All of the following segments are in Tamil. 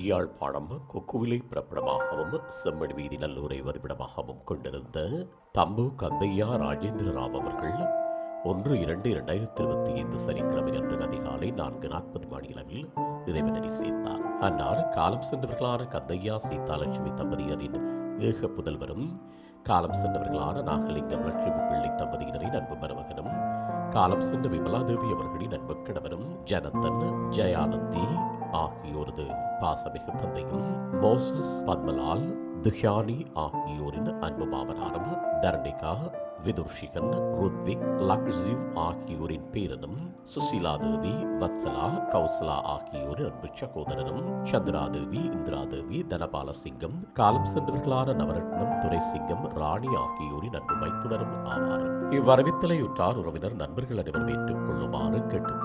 யாழ்ப்பாணம் கொக்குவிலை பிறப்பிடமாகவும் செம்மண் வீதி நல்லூரை வதிப்பிடமாகவும் கொண்டிருந்த தம்பு கந்தையா ராஜேந்திர ராவ் அவர்கள் ஒன்று இரண்டு இரண்டாயிரத்தி இருபத்தி ஐந்து சனிக்கிழமை அன்று அதிகாலை நான்கு நாற்பது மணியளவில் இறைவனடி சேர்ந்தார். அன்னார் காலம் சென்றவர்களான கந்தையா சீதாலட்சுமி தம்பதியரின் ஏக புதல்வரும் காலம் சென்றவர்களான நாகலிங்கம் லட்சுமி பிள்ளை தம்பதியினரின் அன்புமரும் காலம் சென்ற விமலாதேவி அவர்களின் அன்பு கணவரும் ஜனந்தன் ஜெயானந்தி ஆகியோரது பாசமிகு தந்தையும் மோசஸ் பத்மலால் துஷானி ஆகியோரின் அன்பு மாமனாரும் தர்ணிகா விதுர்ஷிகன் ருத்விக் லக்ஸிவ் ஆகியோரின் பேரனும் சுசீலாதேவி வத்சலா கௌசலா ஆகியோரின் அன்பு சகோதரனும் சந்திராதேவி இந்திராதேவி தனபால சிங்கம் காலம் சென்றவர்களான நவரத்னம் துரைசிங்கம் ராணி ஆகியோரின் அன்பு மைத்துனரும் ஆவார். இவ்வரவித்தலை உற்றார் உறவினர் நண்பர்கள் அனைவரும் ஏற்றுக் கொள்ளுமாறு கேட்டுக்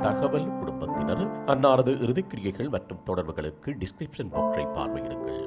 தகவல் குடும்பத்தினர் அன்னாரது இறுதிக்கிரியைகள் மற்றும் தொடர்புகளுக்கு டிஸ்கிரிப்ஷன் பாக்ஸை பார்வையிடுங்கள்.